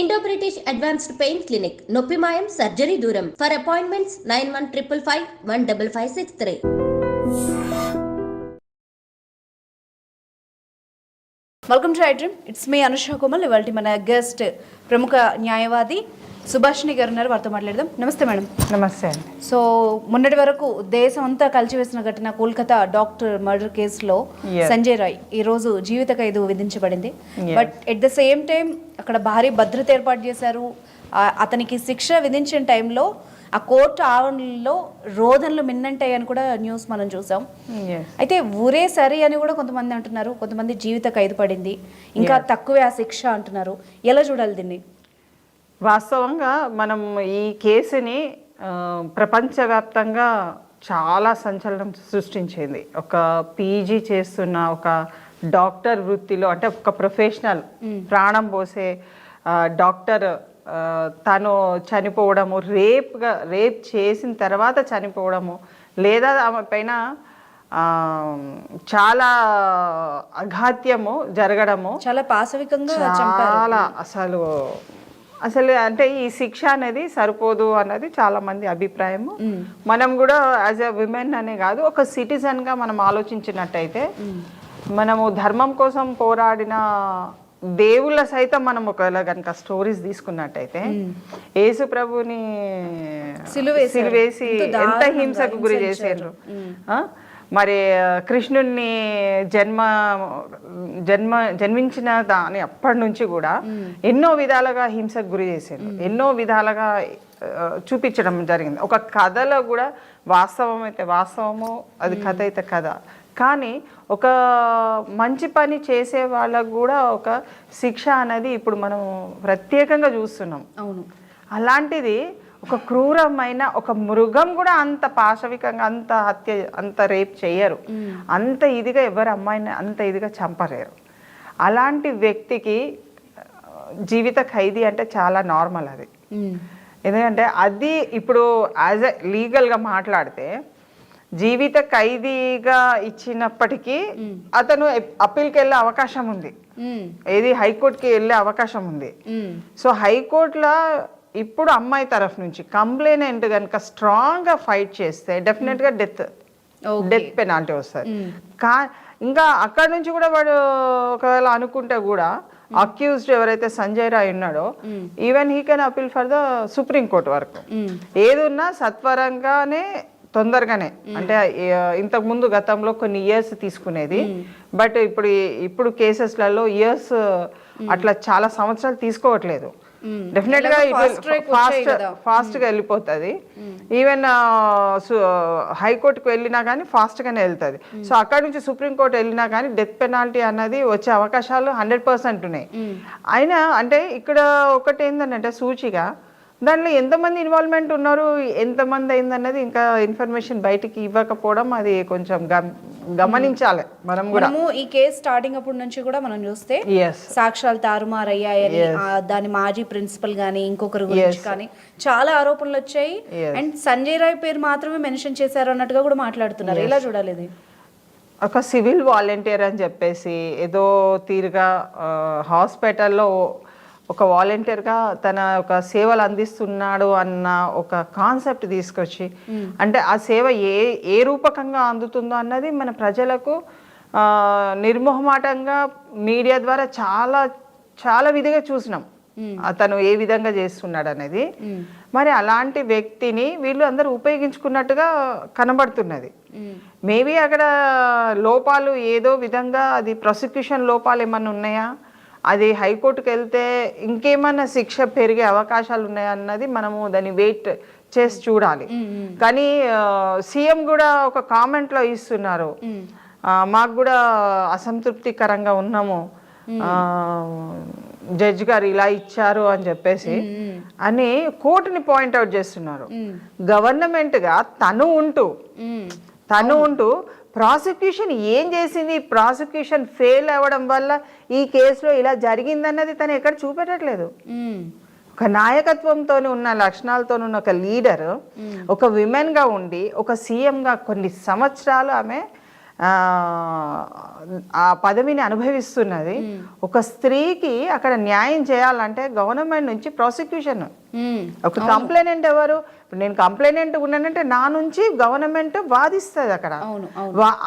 Indo British advanced pain clinic నొప్పి మాయం surgery దూరం. For appointments nine one triple five one double five six three welcome to iDream it's me Anusha Kumal ఇవాళ మన guest ప్రముఖ న్యాయవాది. సుభాషిణి గారు ఉన్నారు వారితో మాట్లాడదాం. నమస్తే మేడం. నమస్తే అండి. సో మొన్నటి వరకు దేశం అంతా కలిసివేసిన ఘటన కోల్కతా డాక్టర్ మర్డర్ కేసులో. సంజయ్ రాయ్ ఈ రోజు జీవిత ఖైదు విధించబడింది. But at the same time అక్కడ భారీ భద్రత ఏర్పాటు చేశారు. అతనికి శిక్ష విధించిన టైంలో ఆ కోర్టు ఆవరణలో రోదనలు మిన్నంటాయని కూడా న్యూస్ మనం చూసాం. అయితే ఊరే సరి అని కూడా కొంతమంది అంటున్నారు. కొంతమంది జీవిత ఖైదు పడింది. ఇంకా తక్కువే ఆ శిక్ష అంటున్నారు. ఎలా చూడాలి దీన్ని? వాస్తవంగా మనం ఈ కేసుని ప్రపంచవ్యాప్తంగా చాలా సంచలనం సృష్టించింది. ఒక పీజీ చేస్తున్న ఒక డాక్టర్ వృత్తిలో అంటే ఒక ప్రొఫెషనల్ ప్రాణం పోసే డాక్టర్ తను చనిపోవడము రేప్గా రేప్ చేసిన తర్వాత చనిపోవడము లేదా ఆమె పైన చాలా అఘాత్యము జరగడము చాలా పాశవికంగా చాలా అసలు అసలు అంటే ఈ శిక్ష అనేది సరిపోదు అన్నది చాలా మంది అభిప్రాయము. మనం కూడా యాజ్ ఎ విమెన్ అనే కాదు ఒక సిటిజన్గా మనం ఆలోచించినట్టయితే మనము ధర్మం కోసం పోరాడిన దేవుళ్ళ సైతం మనం ఒకవేళ కనుక స్టోరీస్ తీసుకున్నట్టయితే యేసు ప్రభుని. సిలువేసి ఎంతో హింసకు గురి హింసించారు. మరి కృష్ణుణ్ణి జన్మ జన్మ జన్మించిన దాని అప్పటి నుంచి కూడా ఎన్నో విధాలుగా హింసకు గురి చేశారు ఎన్నో విధాలుగా చూపించడం జరిగింది. ఒక కథలో కూడా వాస్తవం అయితే వాస్తవము అది కథ అయితే కథ. కానీ ఒక మంచి పని చేసే వాళ్ళకు కూడా ఒక శిక్ష అనేది ఇప్పుడు మనం ప్రత్యేకంగా చూస్తున్నాం. అవును. అలాంటిది ఒక క్రూరమైన ఒక మృగం కూడా అంత పాశవికంగా అంత హత్య అంత రేప్ చేయరు అంత ఇదిగా ఎవరు అమ్మాయిని అంత ఇదిగా చంపలేరు. అలాంటి వ్యక్తికి జీవిత ఖైదీ అంటే చాలా నార్మల్ అది. ఎందుకంటే అది ఇప్పుడు యాజ్ ఎ లీగల్గా మాట్లాడితే జీవిత ఖైదీగా ఇచ్చినప్పటికీ అతను అప్పీల్కి వెళ్ళే అవకాశం ఉంది. ఏది హైకోర్టుకి వెళ్ళే అవకాశం ఉంది. సో హైకోర్టులో ఇప్పుడు అమ్మాయి తరఫు నుంచి కంప్లైనెంట్ కనుక స్ట్రాంగ్గా ఫైట్ చేస్తే డెఫినెట్గా డెత్. Okay. డెత్ పెనాల్టీ వస్తుంది. కా ఇంకా అక్కడ నుంచి కూడా వాడు ఒకవేళ అనుకుంటే కూడా అక్యూజ్డ్ ఎవరైతే సంజయ్ రాయ్ ఉన్నాడో even he can appeal for the supreme court వరకు. ఉమ్. ఏది ఉన్నా సత్వరంగానే తొందరగానే అంటే ఇంతకు ముందు గతంలో కొన్ని ఇయర్స్ తీసుకునేది. బట్ ఇప్పుడు ఇప్పుడు కేసెస్లలో ఇయర్స్ అట్లా చాలా సంవత్సరాలు తీసుకోవట్లేదు. డెఫినెట్గా ఫాస్ట్. ఫాస్ట్గా వెళ్ళిపోతుంది. ఈవెన్ హైకోర్టుకు వెళ్ళినా కానీ ఫాస్ట్ గానే వెళ్తుంది. సో అక్కడ నుంచి సుప్రీం కోర్ట్ వెళ్ళినా కానీ డెత్ పెనాల్టీ అన్నది వచ్చే అవకాశాలు హండ్రెడ్ పర్సెంట్ ఉన్నాయి. అయినా అంటే ఇక్కడ ఒకటి ఏంటంటే సూచిగా దాంట్లో ఎంతమంది ఇన్వాల్వ్మెంట్ ఉన్నారు ఎంతమంది అయిందన్నది ఇంకా ఇన్ఫర్మేషన్ బయటికి ఇవ్వకపోవడం అది కొంచెం గమ- గమనించాలి మనం కూడా. ఈ కేసు స్టార్టింగ్ అప్పటి నుంచి కూడా మనం చూస్తే సాక్ష్యాలు తారుమారయ్యాయని దాని మాజీ ప్రిన్సిపల్ గానీ ఇంకొకరి గురించి కానీ చాలా ఆరోపణలు వచ్చాయి. అండ్ సంజయ్ రాయ్ పేరు మాత్రమే మెన్షన్ చేశారు అన్నట్టుగా కూడా మాట్లాడుతున్నారు. ఎలా చూడాలి ఇది ఒక సివిల్ వాలంటీర్ అని చెప్పేసి ఏదో తీరుగా హాస్పిటల్లో ఒక వాలంటీర్గా తన ఒక సేవలు అందిస్తున్నాడు అన్న ఒక కాన్సెప్ట్ తీసుకొచ్చి అంటే ఆ సేవ ఏ ఏ రూపకంగా అందుతుందో అన్నది మన ప్రజలకు నిర్మోహమాటంగా మీడియా ద్వారా చాలా చాలా విధిగా చూసినాం. అతను ఏ విధంగా చేస్తున్నాడు అనేది. మరి అలాంటి వ్యక్తిని వీళ్ళు అందరూ ఉపయోగించుకున్నట్టుగా కనబడుతున్నది. మేబీ అక్కడ లోపాలు ఏదో విధంగా అది ప్రాసిక్యూషన్ లోపాలు ఏమన్నా ఉన్నాయా? అది హైకోర్టుకి వెళ్తే ఇంకేమన్నా శిక్ష పెరిగే అవకాశాలు ఉన్నాయా అన్నది మనము దాన్ని వెయిట్ చేసి చూడాలి. కానీ సీఎం కూడా ఒక కామెంట్లో ఇస్తున్నారు. మాకు కూడా అసంతృప్తికరంగా ఉన్నాము. జడ్జి గారు ఇలా ఇచ్చారు అని చెప్పేసి అని కోర్టుని పాయింట్అవుట్ చేస్తున్నారు. గవర్నమెంట్గా తను ఉంటూ. తను ఉంటూ ప్రాసిక్యూషన్ ఏం చేసింది? ప్రాసిక్యూషన్ ఫెయిల్ అవ్వడం వల్ల ఈ కేసులో ఇలా జరిగిందన్నది తను ఎక్కడ చూపెట్టట్లేదు. ఒక నాయకత్వంతో ఉన్న లక్షణాలతో ఉన్న ఒక లీడర్ ఒక విమెన్గా ఉండి ఒక సీఎం గా కొన్ని సంవత్సరాలు ఆమె ఆ, పదవిని అనుభవిస్తున్నది. ఒక స్త్రీకి అక్కడ న్యాయం చేయాలంటే గవర్నమెంట్ నుంచి ప్రాసిక్యూషన్. ఒక కంప్లైనెంట్ ఎవరు? నేను కంప్లైనెంట్ ఉన్నానంటే నా నుంచి గవర్నమెంట్ వాదిస్తుంది అక్కడ.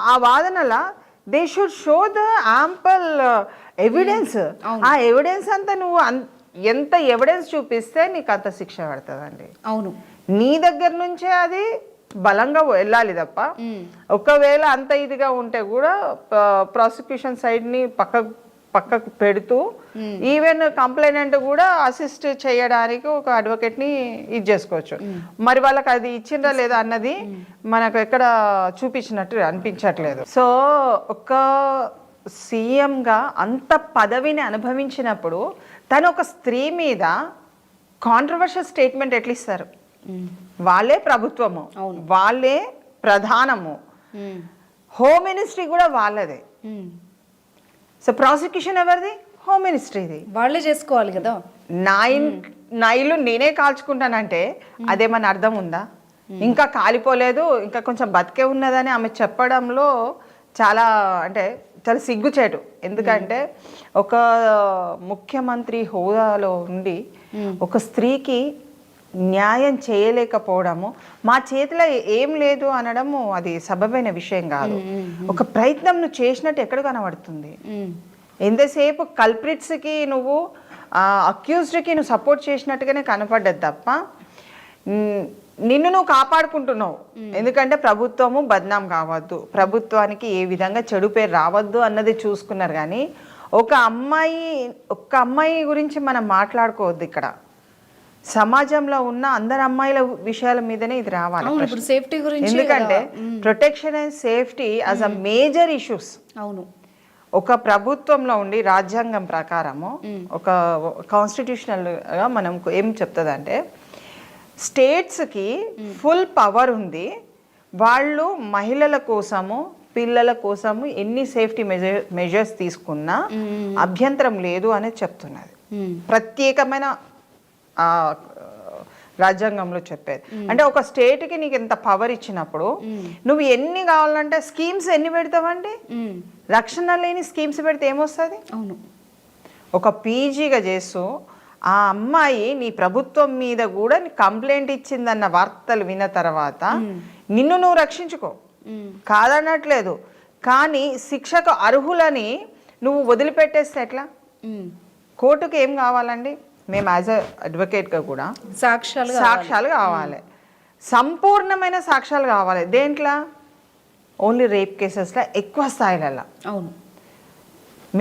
ఆ వాదనల they should show the ample evidence ఆ ఎవిడెన్స్ అంతా నువ్వు ఎంత ఎవిడెన్స్ చూపిస్తే నీకు అంత శిక్ష పడుతుందండి. అవును. నీ దగ్గర నుంచే అది బలంగా వెళ్ళాలి తప్ప ఒకవేళ అంత ఇదిగా ఉంటే కూడా ప్రాసిక్యూషన్ సైడ్ని పక్క పక్కకు పెడుతూ ఈవెన్ కంప్లైనెంట్ కూడా అసిస్ట్ చేయడానికి ఒక అడ్వకేట్ని ఇది చేసుకోవచ్చు. మరి వాళ్ళకి అది ఇచ్చిందా లేదా అన్నది మనకు ఎక్కడ చూపించినట్టు అనిపించట్లేదు. సో ఒక సీఎంగా అంత పదవిని అనుభవించినప్పుడు తను ఒక స్త్రీ మీద కాంట్రవర్షియల్ స్టేట్మెంట్ ఎట్లా ఇస్తారు? వాళ్ళే ప్రభుత్వము వాళ్ళే ప్రధానము. హోమ్. మినిస్ట్రీ కూడా వాళ్ళదే. సో ప్రాసిక్యూషన్ ఎవరిది? హోమ్ మినిస్ట్రీది వాళ్ళే చేసుకోవాలి కదా. నా నా ఇల్లు నేనే కాల్చుకుంటానంటే అదేమన్నా అర్థం ఉందా? ఇంకా కాలిపోలేదు ఇంకా కొంచెం బతికే ఉన్నదని ఆమె చెప్పడంలో చాలా అంటే చాలా సిగ్గుచేటు. ఎందుకంటే ఒక ముఖ్యమంత్రి హోదాలో ఉండి ఒక స్త్రీకి న్యాయం చేయలేకపోవడము మా చేతిలో ఏం లేదు అనడము అది సబబైన విషయం కాదు. ఒక ప్రయత్నం నువ్వు చేసినట్టు ఎక్కడ కనబడుతుంది. ఎంతసేపు కల్ప్రిట్స్కి నువ్వు అక్యూజ్డ్కి నువ్వు సపోర్ట్ చేసినట్టుగానే కనపడ్డది తప్ప నిన్ను నువ్వు కాపాడుకుంటున్నావు. ఎందుకంటే ప్రభుత్వము బద్నాం కావద్దు. ప్రభుత్వానికి ఏ విధంగా చెడు పేరు రావద్దు అన్నది చూసుకున్నారు కానీ ఒక అమ్మాయి ఒక్క అమ్మాయి గురించి మనం మాట్లాడుకోవద్దు ఇక్కడ. సమాజంలో ఉన్న అందరు అమ్మాయిల విషయాల మీదనే ఇది రావాలి సేఫ్టీ గురించి ఎందుకంటే. Protection and safety as a major issues అవును. ఒక ప్రభుత్వంలో ఉండి రాజ్యాంగం ప్రకారము ఒక కాన్స్టిట్యూషనల్గా మనం ఏం చెప్తుందంటే స్టేట్స్కి ఫుల్ పవర్ ఉంది. వాళ్ళు మహిళల కోసము పిల్లల కోసము ఎన్ని సేఫ్టీ మెజర్ మెజర్స్ తీసుకున్నా అభ్యంతరం లేదు అనేది చెప్తున్నది. ప్రత్యేకమైన ఆ, రాజ్యాంగంలో చెప్పేది. అంటే ఒక స్టేట్కి నీకు ఎంత పవర్ ఇచ్చినప్పుడు నువ్వు ఎన్ని కావాలంటే స్కీమ్స్ ఎన్ని పెడతావండి. రక్షణ లేని స్కీమ్స్ పెడితే ఏమొస్తుంది? అవును. ఒక పీజీగా చేస్తూ ఆ అమ్మాయి నీ ప్రభుత్వం మీద కూడా కంప్లైంట్ ఇచ్చిందన్న వార్తలు విన్న తర్వాత నిన్ను నువ్వు రక్షించుకో. కాదనట్లేదు. కానీ శిక్షకు అర్హులని నువ్వు వదిలిపెట్టేస్తే ఎట్లా. కోర్టుకి ఏం కావాలండి? మేము యాజ్ అ అడ్వకేట్గా కూడా సాక్ష్యాలు సాక్ష్యాలు కావాలి. సంపూర్ణమైన సాక్ష్యాలు కావాలి. దేంట్లో? ఓన్లీ రేప్ కేసెస్లో ఎక్కువ స్థాయిలలో అవును.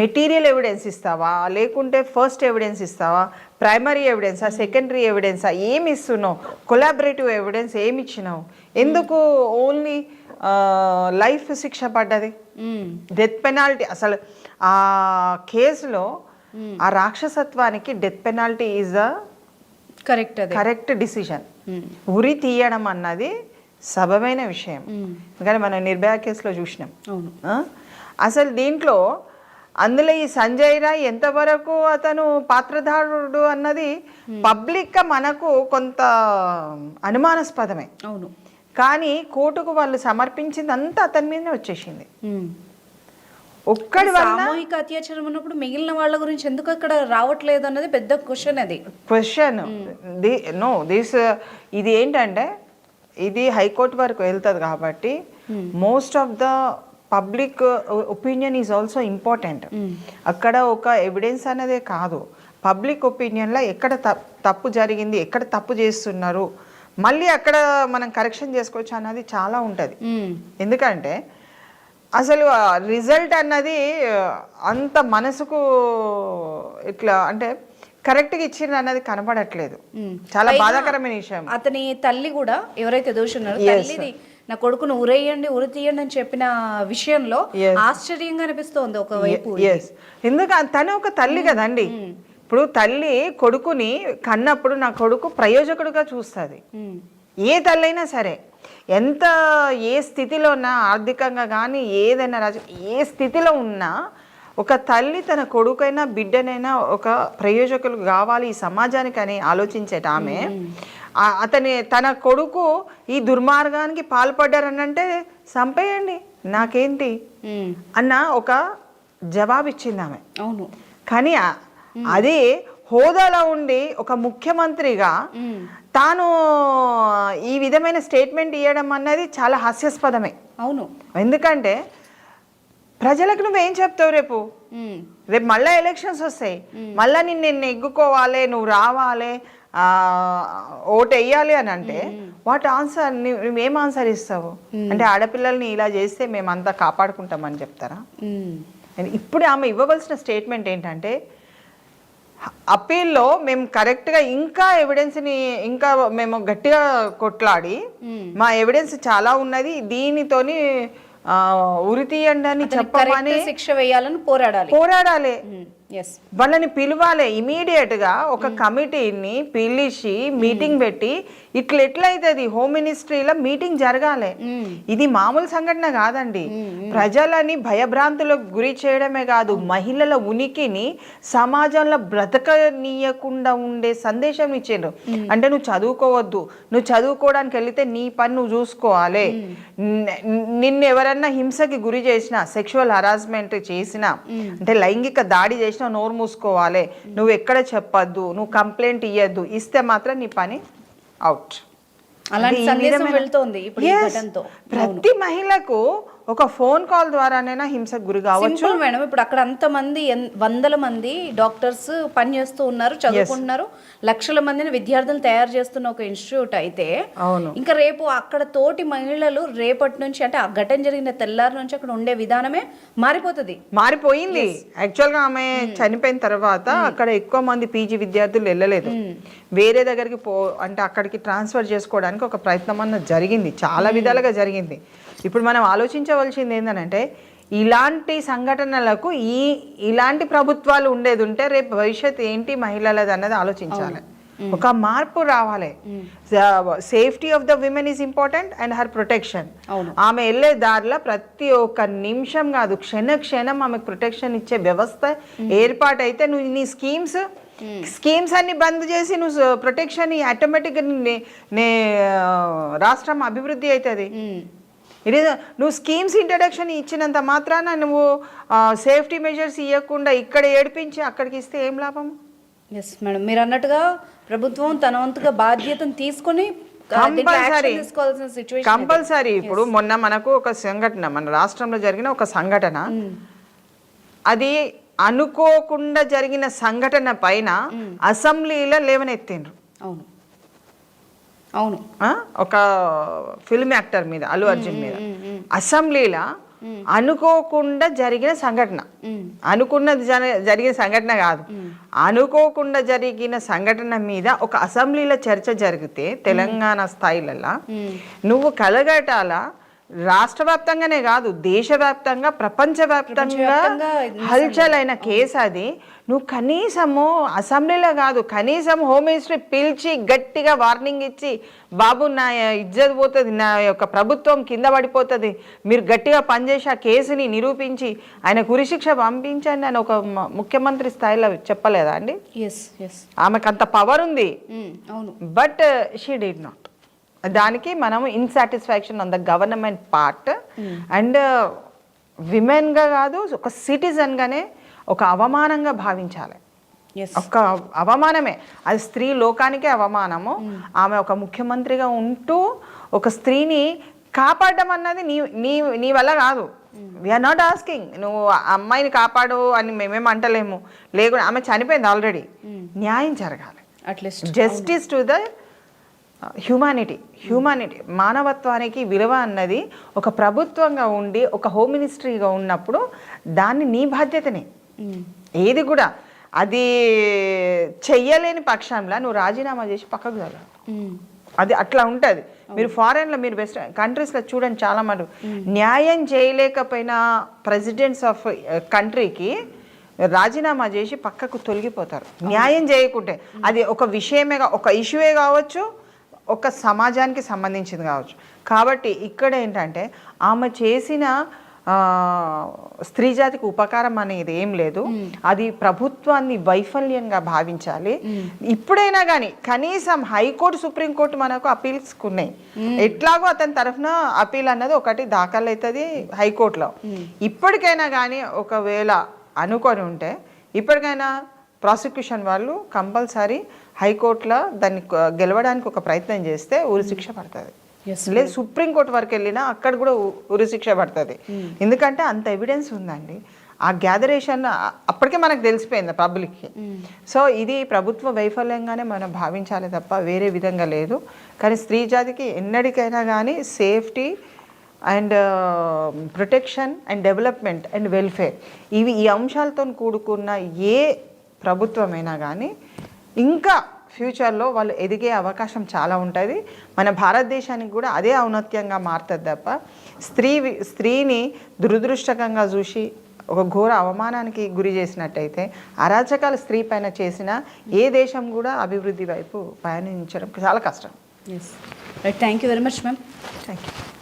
మెటీరియల్ ఎవిడెన్స్ ఇస్తావా? లేకుంటే ఫస్ట్ ఎవిడెన్స్ ఇస్తావా? ప్రైమరీ ఎవిడెన్సా సెకండరీ ఎవిడెన్సా ఏమి ఇస్తున్నావు? కొలాబరేటివ్ ఎవిడెన్స్ ఏమి ఇచ్చినావు? ఎందుకు ఓన్లీ లైఫ్ శిక్ష పడ్డది. డెత్ పెనాల్టీ అసలు ఆ కేసులో ఆ రాక్షసత్వానికి death penalty is a correct correct decision. ఉరి తీయడం అన్నది సబమైన విషయం. మ్మ్. కానీ మనం నిర్భయ కేసులో చూసినాం? అసలు దీంట్లో అందులో ఈ సంజయ్ రాయ్ ఎంతవరకు అతను పాత్రధారుడు అన్నది పబ్లిక్గా మనకు కొంత అనుమానాస్పదమే. అవును. కానీ కోర్టుకు వాళ్ళు సమర్పించింది అంతా అతని మీదనే వచ్చేసింది. ఒక్కడి సామూహిక అత్యాచారం ఉన్నప్పుడు మిగిలిన వాళ్ళ గురించి ఎందుకు అక్కడ రావట్లేదు అన్నది పెద్ద క్వశ్చన్ అది. క్వశ్చన్. ది నో దిస్ ఇది ఏంటంటే ఇది హైకోర్టు వరకు వెళ్తుంది కాబట్టి most of the public opinion is also important అక్కడ ఒక ఎవిడెన్స్ అనేదే కాదు. పబ్లిక్ ఒపీనియన్లో ఎక్కడ తప్- తప్పు జరిగింది ఎక్కడ తప్పు చేస్తున్నారు మళ్ళీ అక్కడ మనం కరెక్షన్ చేసుకోవచ్చు అన్నది చాలా ఉంటుంది. ఎందుకంటే అసలు రిజల్ట్ అన్నది అంత మనసుకు ఇట్లా అంటే కరెక్ట్గా ఇచ్చింది అన్నది కనపడట్లేదు. చాలా బాధాకరమైన విషయం. అతని తల్లి కూడా ఎవరైతే దోషి ఉన్నారో తల్లిది నా కొడుకును ఉరేయండి ఉరి తీయండి అని చెప్పిన విషయంలో. ఆశ్చర్యంగా అనిపిస్తోంది ఒకవైపు ఎస్ ఎందుకంటే తను ఒక తల్లి కదండి. ఇప్పుడు తల్లి కొడుకుని కన్నప్పుడు నా కొడుకు ప్రయోజకుడుగా చూస్తుంది. ఏ తల్లైనా సరే. ఎంత ఏ స్థితిలో ఉన్నా ఆర్థికంగా కానీ ఏదైనా రాజ ఏ స్థితిలో ఉన్నా ఒక తల్లి తన కొడుకైనా బిడ్డనైనా ఒక ప్రయోజకులు కావాలి ఈ సమాజానికి అని ఆలోచించేట ఆమె. అతని తన కొడుకు ఈ దుర్మార్గానికి పాల్పడ్డారనంటే చంపేయండి నాకేంటి? అన్న ఒక జవాబు ఇచ్చింది ఆమె. అవును. కానీ అదే హోదాలో ఉండి ఒక ముఖ్యమంత్రిగా తాను ఈ విధమైన స్టేట్మెంట్ ఇవ్వడం అన్నది చాలా హాస్యాస్పదమే. అవును. ఎందుకంటే ప్రజలకు నువ్వేం చెప్తావు రేపు? రేపు మళ్ళీ ఎలక్షన్స్ వస్తాయి. మళ్ళీ నిన్ను నిన్ను ఎగ్గుకోవాలి నువ్వు రావాలి ఓటు వేయాలి అని అంటే వాట్ ఆన్సర్ నువ్వేం ఆన్సర్ ఇస్తావు? అంటే ఆడపిల్లల్ని ఇలా చేస్తే మేమంతా కాపాడుకుంటామని చెప్తారా? ఇప్పుడు ఆమె ఇవ్వవలసిన స్టేట్మెంట్ ఏంటంటే అప్పీల్లో మేము కరెక్ట్గా ఇంకా ఎవిడెన్స్ని ఇంకా మేము గట్టిగా కొట్లాడి మా ఎవిడెన్స్ చాలా ఉన్నది దీనితోని ఆ, ఉరి తీయండి అని చెప్పమని శిక్ష వేయాలని పోరాడాలి. పోరాడాలి. వాళ్ళని పిలవాలి ఇమీడియట్గా ఒక కమిటీని పిలిచి మీటింగ్ పెట్టి ఇట్లా ఎట్లయితుంది హోమ్ మినిస్ట్రీలో మీటింగ్ జరగాలి. ఇది మామూలు సంఘటన కాదండి. ప్రజలని భయభ్రాంతులకు గురి చేయడమే కాదు మహిళల ఉనికిని సమాజంలో బ్రతకనీయకుండా ఉండే సందేశం ఇచ్చిండ్రు. అంటే నువ్వు చదువుకోవద్దు నువ్వు చదువుకోవడానికి వెళితే నీ పని నువ్వు చూసుకోవాలి. నిన్ను ఎవరన్నా హింసకి గురి చేసినా సెక్షువల్ హరాస్మెంట్ చేసినా అంటే లైంగిక దాడి చేసినా నోరు మూసుకోవాలి. నువ్వు ఎక్కడ చెప్పొద్దు నువ్వు కంప్లైంట్ ఇయ్యద్దు ఇస్తే మాత్రం నీ పని అవుట్. ప్రతి మహిళకు ఒక ఫోన్ కాల్ ద్వారానైనా హింసకు గురి కావచ్చు. మేడం ఇప్పుడు అక్కడ అంతమంది వందల మంది డాక్టర్స్ పనిచేస్తూ ఉన్నారు చదువుకుంటున్నారు. లక్షల మందిని విద్యార్థులు తయారు చేస్తున్న ఒక ఇన్స్టిట్యూట్ అయితే అవును. ఇంకా రేపు అక్కడ తోటి మహిళలు రేపటి నుంచి అంటే ఆ ఘటన జరిగిన తెల్లారి నుంచి అక్కడ ఉండే విధానమే మారిపోతుంది. మారిపోయింది. యాక్చువల్గా ఆమె చనిపోయిన తర్వాత అక్కడ ఎక్కువ మంది పీజీ విద్యార్థులు వెళ్ళలేదు. వేరే దగ్గరికి పో అంటే అక్కడికి ట్రాన్స్ఫర్ చేసుకోవడానికి ఒక ప్రయత్నం అన్నది జరిగింది. చాలా విధాలుగా జరిగింది. ఇప్పుడు మనం ఆలోచించవలసింది ఏంటంటే ఇలాంటి సంఘటనలకు ఈ ఇలాంటి ప్రభుత్వాలు ఉండేది ఉంటే రేపు భవిష్యత్ ఏంటి మహిళలది అన్నది ఆలోచించాలి. ఒక మార్పు రావాలి. Safety of the women is important and her protection. ఆమె వెళ్ళే దారిలో ప్రతి ఒక్క నిమిషం కాదు క్షణ క్షణం ఆమెకు ప్రొటెక్షన్ ఇచ్చే వ్యవస్థ ఏర్పాటైతే నువ్వు నీ స్కీమ్స్ స్కీమ్స్ అన్ని బంద్ చేసి నువ్వు ప్రొటెక్షన్ ఆటోమేటిక్గా నే ఆ, రాష్ట్రం అభివృద్ధి అవుతుంది ఇది నువ్వు స్కీమ్స్ ఇంట్రడక్షన్ ఇచ్చినంత మాత్రాన నువ్వు సేఫ్టీ మెజర్స్ ఇవ్వకుండా ఇక్కడ ఏడిపించి అక్కడికి ఇస్తే ఏం లాభం? ఎస్ మేడం మీరు అన్నట్టుగా ప్రభుత్వం తన వంతుగా బాధ్యతను తీసుకొని కంపల్సరీ కంపల్సరీ ఇప్పుడు మొన్న మనకు ఒక సంఘటన మన రాష్ట్రంలో జరిగిన ఒక సంఘటన. అది అనుకోకుండా జరిగిన సంఘటన పైన అసెంబ్లీలో లేవనెత్తిండ్రు. అవును. అవును? ఒక ఫిల్మ్ యాక్టర్ మీద అల్లు అర్జున్ మీద. అసెంబ్లీలో అనుకోకుండా జరిగిన సంఘటన. అనుకున్నది జరిగిన సంఘటన కాదు. అనుకోకుండా జరిగిన సంఘటన మీద ఒక అసెంబ్లీలో చర్చ జరిగితే తెలంగాణ స్థాయిలలో నువ్వు కలగటాల రాష్ట్ర వ్యాప్తంగానే కాదు దేశవ్యాప్తంగా ప్రపంచవ్యాప్తంగా హల్చల్ అయిన కేసు అది. నువ్వు కనీసము అసెంబ్లీలో కాదు కనీసం హోమ్ మినిస్ట్రీ పిలిచి గట్టిగా వార్నింగ్ ఇచ్చి బాబు నా ఇజ్జత్ పోతుంది నా యొక్క ప్రభుత్వం కింద పడిపోతుంది మీరు గట్టిగా పనిచేసి ఆ కేసుని నిరూపించి ఆయన కురిశిక్ష పంపించండి అని ఒక ముఖ్యమంత్రి స్థాయిలో చెప్పలేదా అండి? ఆమెకు అంత పవర్ ఉంది. అవును. బట్ షీ డిడ్ నాట్ దానికి మనం insatisfaction on the government part and విమెన్గా కాదు ఒక సిటిజన్గానే ఒక అవమానంగా భావించాలి. ఒక అవమానమే. అది స్త్రీ లోకానికే అవమానము. ఆమె ఒక ముఖ్యమంత్రిగా ఉంటూ ఒక స్త్రీని కాపాడడం అన్నది నీ నీ నీ వల్ల కాదు. వీఆర్ నాట్ ఆస్కింగ్ నువ్వు అమ్మాయిని కాపాడు అని మేమేం అంటలేము. లేకుండా ఆమె చనిపోయింది ఆల్రెడీ న్యాయం జరగాలి. At least justice to the humanity humanity మానవత్వానికి విలువ అన్నది ఒక ప్రభుత్వంగా ఉండి ఒక హోమ్ మినిస్ట్రీగా ఉన్నప్పుడు దాన్ని నీ బాధ్యతనే. ఏది కూడా. అది చెయ్యలేని పక్షంలో నువ్వు రాజీనామా చేసి పక్కకు జరగాలి అది అట్లా ఉంటుంది. మీరు ఫారెన్లో మీరు వెస్ట్ కంట్రీస్లో చూడండి చాలా మటు న్యాయం చేయలేకపోయిన ప్రెసిడెంట్స్ ఆఫ్ కంట్రీకి రాజీనామా చేసి పక్కకు తొలగిపోతారు. న్యాయం చేయకుంటే. అది ఒక విషయమే ఒక ఇష్యూయే కావచ్చు ఒక సమాజానికి సంబంధించింది కావచ్చు. కాబట్టి ఇక్కడ ఏంటంటే ఆమె చేసిన స్త్రీ జాతికి ఉపకారం అనేది ఏం లేదు. అది ప్రభుత్వాన్ని వైఫల్యంగా భావించాలి. ఇప్పుడైనా కానీ కనీసం హైకోర్టు సుప్రీంకోర్టు మనకు అపీల్స్ ఉన్నాయి ఎట్లాగో అతని తరఫున అపీల్ అన్నది ఒకటి దాఖలు అవుతుంది హైకోర్టులో ఇప్పటికైనా కానీ ఒకవేళ అనుకొని ఉంటే ఇప్పటికైనా ప్రాసిక్యూషన్ వాళ్ళు కంపల్సరీ హైకోర్టులో దాన్ని గెలవడానికి ఒక ప్రయత్నం చేస్తే ఊరి శిక్ష పడుతుంది. లేదు సుప్రీంకోర్టు వరకు వెళ్ళినా అక్కడ కూడా ఉ- ఉరి శిక్ష పడుతుంది. ఎందుకంటే అంత ఎవిడెన్స్ ఉందండి. ఆ గ్యాదరేషన్ అప్పటికే మనకు తెలిసిపోయింది పబ్లిక్కి సో ఇది ప్రభుత్వ వైఫల్యంగానే మనం భావించాలి తప్ప వేరే విధంగా లేదు. కానీ స్త్రీ జాతికి ఎన్నటికైనా కానీ safety and protection and development and welfare. ఇవి ఈ అంశాలతో కూడుకున్న ఏ ప్రభుత్వమైనా కానీ ఇంకా ఫ్యూచర్లో వాళ్ళు ఎదిగే అవకాశం చాలా ఉంటుంది. మన భారతదేశానికి కూడా అదే ఔన్నత్యంగా మారుతుంది తప్ప స్త్రీ స్త్రీని దురదృష్టకంగా చూసి ఒక ఘోర అవమానానికి గురి చేసినట్టయితే అరాచకాలు స్త్రీ పైన చేసిన ఏ దేశం కూడా అభివృద్ధి వైపు పయనించడం చాలా కష్టం. Thank you very much ma'am thank you